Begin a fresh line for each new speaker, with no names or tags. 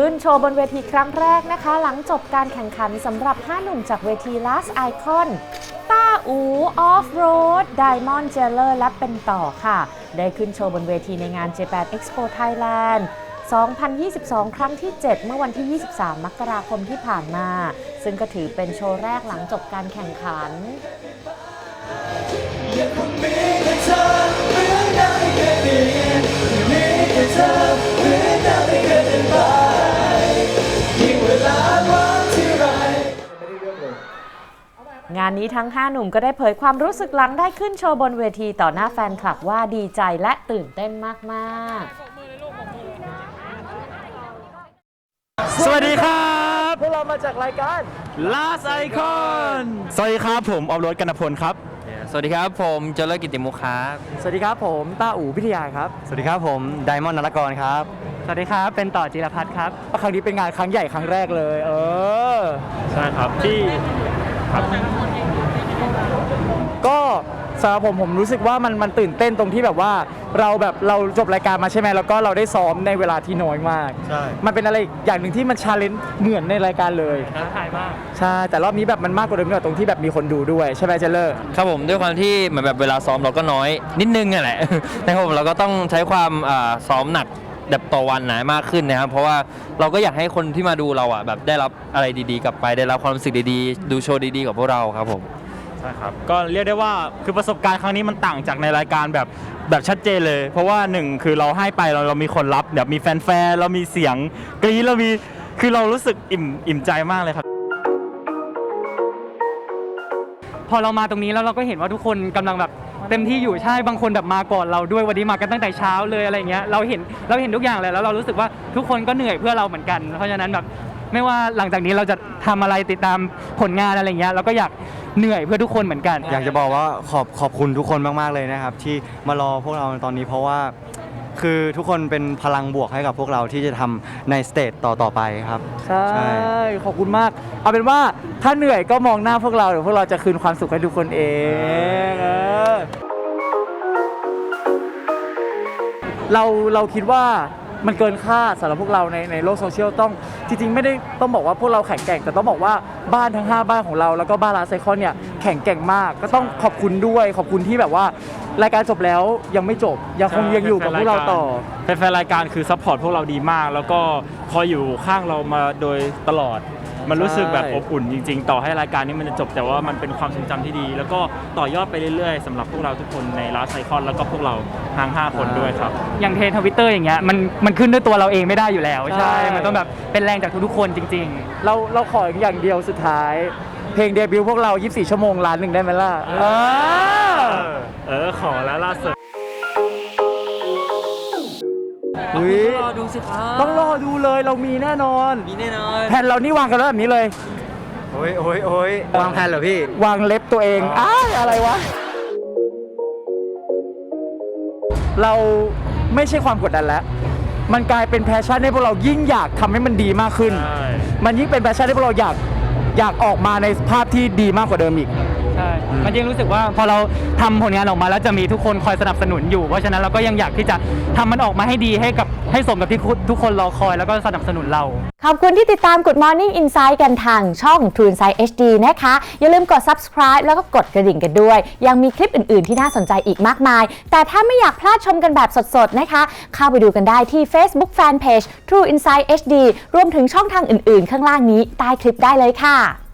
ขึ้นโชว์บนเวทีครั้งแรกนะคะ หลังจบการแข่งขันสำหรับ 5 หนุ่มจากเวที Last Icon ต้าอู Off Road Diamond Jeller และเป็นต่อค่ะ ได้ขึ้นโชว์บนเวทีในงาน Japan Expo Thailand 2022 ครั้งที่ 7 เมื่อวันที่ 23 มกราคมที่ผ่านมา ซึ่งก็ถือเป็นโชว์แรกหลังจบการแข่งขันานนี้ทั้ง 5 หนุ่มก็ได้เผยความรู้สึกหลังได้ขึ้นโชว์บนเวทีต่อหน้าแฟนคลับว่าดีใจและตื่นเต้นมากๆ
สวัสดีครับ
พวกเรามาจากรายการ
Last Icon สวัสดีครับผมออฟโรดกันพลครับ
สวัสดีครับผมเจริญกิติมุขครับ
สวัสดีครับผมต้าอู่พิทยาครับ
สวัสดีครับผมไดมอนด์นรกรครับ
สวัสดีครับ เป็นต่อจิรพัฒน์ครับ
ครั้งนี้เป็นงานครั้งใหญ่ครั้งแรกเลย เออ
ใช่ครับที่ครับ
ก็สำหรับผมผมรู้สึกว่ามันมันตื่นเต้นตรงที่แบบว่าเราแบบเราจบรายการมาใช่ไหมแล้วก็เราได้ซ้อมในเวลาที่น้อยมาก
ใช่
มันเป็นอะไรอย่างหนึ่งที่มันชาเลนจ์เหมือนในรายการเลย
ท้าทายมาก
ใช่แต่รอบนี้แบบมันมากกว่าเดิมหน่อยตรงที่แบบมีคนดูด้วยใช่ไหมเจเลอร์
ครับผมด้วยความที่เหมือนแบบเวลาซ้อมเราก็น้อย นิดนึงอะแหละ นะครับผมเราก็ต้องใช้ความอ่าซ้อมหนักแบบต่อวันนะมากขึ้นนะครับ เพราะว่าเราก็อยากให้คนที่มาดูเราอะแบบได้รับอะไรดีๆ กลับไปได้รับความรู้สึกดีๆ ดูโชว์ดีๆกับพวกเราครับผม
ใช่ ครับก็เรียกได้ว่าคือประสบการณ์ครั้งนี้มันต่างจากในรายการแบบแบบชัดเจนเลย เพราะว่าหนึ่งคือเราให้ไปเราเรามีคนรับแบบมีแฟนๆเรามีเสียงกรี๊ดเรามีคือเรารู้สึกอิ่มอิ่มใจมากเลยครับ
พอเรามาตรงนี้แล้วเราก็เห็นว่าทุกคนกำลังแบบเต็มที่อยู่ใช่บางคนแบบมาก่อนเราด้วยวันนี้มากันตั้งแต่เช้าเลยอะไรเงี้ยเราเห็นเราเห็นทุกอย่างเลยแล้วเรารู้สึกว่าทุกคนก็เหนื่อยเพื่อเราเหมือนกัน เพราะฉะนั้นแบบ ไม่ว่าหลังจากนี้เราจะทำอะไรติดตามผลงานอะไรเงี้ยเราก็อยากเหนื่อยเพื่อทุกคนเหมือนกัน
อยากจะบอกว่าขอบขอบคุณทุกคนมาก ๆ เลยนะครับ ที่มารอพวกเราในตอนนี้เพราะว่าคือทุกคนเป็นพลังบวกให้กับพวกเราที่จะทำในสเตจต่อต่อไปครับ
ใช่
ใช่
ขอบคุณมาก เอาเป็นว่าถ้าเหนื่อยก็มองหน้าพวกเราเดี๋ยวพวกเราจะคืนความสุขให้ทุกคนเองเออเราเราคิดว่า มันเกินคาดสำหรับพวกเราในในโลกโซเชียลต้องจริงๆ ไม่ได้ต้องบอกว่าพวกเราแข็งแกร่งแต่ต้องบอกว่าบ้านทั้ง 5 บ้านของเราแล้วก็บ้านลาไซคอนเนี่ยแข็งแกร่งมากก็ต้องขอบคุณด้วยขอบคุณที่แบบว่ารายการจบแล้วยังไม่จบยังคงยังอยู่กับพวกเราต่อ
แฟนๆรายการคือซัพพอร์ตพวกเราดีมาก แล้วก็คอยอยู่ข้างเรามาโดยตลอด มันรู้สึกแบบ
ใช่
อบอุ่นจริง ๆ ต่อให้รายการนี้มันจะจบแต่ว่ามันเป็นความทรงจำที่ดี แล้วก็ต่อยอดไปเรื่อยๆสำหรับพวกเราทุกคนในลาไซคอนแล้วก็พวกเราทั้ง5 คนด้วยครับ
อย่างเทรนทวิตเตอร์อย่างเงี้ยมันมันขึ้นด้วยตัวเราเองไม่ได้อยู่แล้ว
ใช่
ใช่ มันต้องแบบเป็นแรงจากทุกๆคนจริงๆ
เราเราขออย่างเดียวสุดท้าย เพลงเดบิวต์พวกเรา 24 ชั่วโมงล้านหนึ่งได้ไหมล่ะ เออ
เออขอแล้วล่าสุด
อุ๊ย
รอดูสิครับ
ต้องรอดูเลยเรามีแน่นอน
มีแน่นอน
แผ่นเรานี่วางกันแล้วแบบนี้เลย
โอ้ยโอ้ยโอ้ยวางแผนเหรอพี่
วางเล็บตัวเองอ้ายอะไรวะ เราไม่ใช่ความกดดันแล้ว มันกลายเป็นแพชชั่นให้พวกเรายิ่งอยากทำให้มันดีมากขึ้น
ใช่
มันยิ่งเป็นแพชชั่นให้พวกเราอยากอยากออกมาในภาพที่ดีมากกว่าเดิมอีก
ใช่มันยังรู้สึกว่าพอเราทำผลงานออกมาแล้วจะมีทุกคนคอยสนับสนุนอยู่ เพราะฉะนั้นเราก็ยังอยากที่จะทำมันออกมาให้ดีให้กับให้สมกับที่ทุกคนรอคอยแล้วก็สนับสนุนเรา
ขอบคุณที่ติดตาม Good Morning Insight กันทางช่อง True Insight HD นะคะ อย่าลืมกด subscribe แล้วก็กดกระดิ่งกันด้วย ยังมีคลิปอื่น ๆ ที่น่าสนใจอีกมากมาย แต่ถ้าไม่อยากพลาดชมกันแบบสด ๆ นะคะ เข้าไปดูกันได้ที่ Facebook Fanpage True Insight HD รวมถึงช่องทางอื่น ๆ ข้างล่างนี้ใต้คลิปได้เลยค่ะ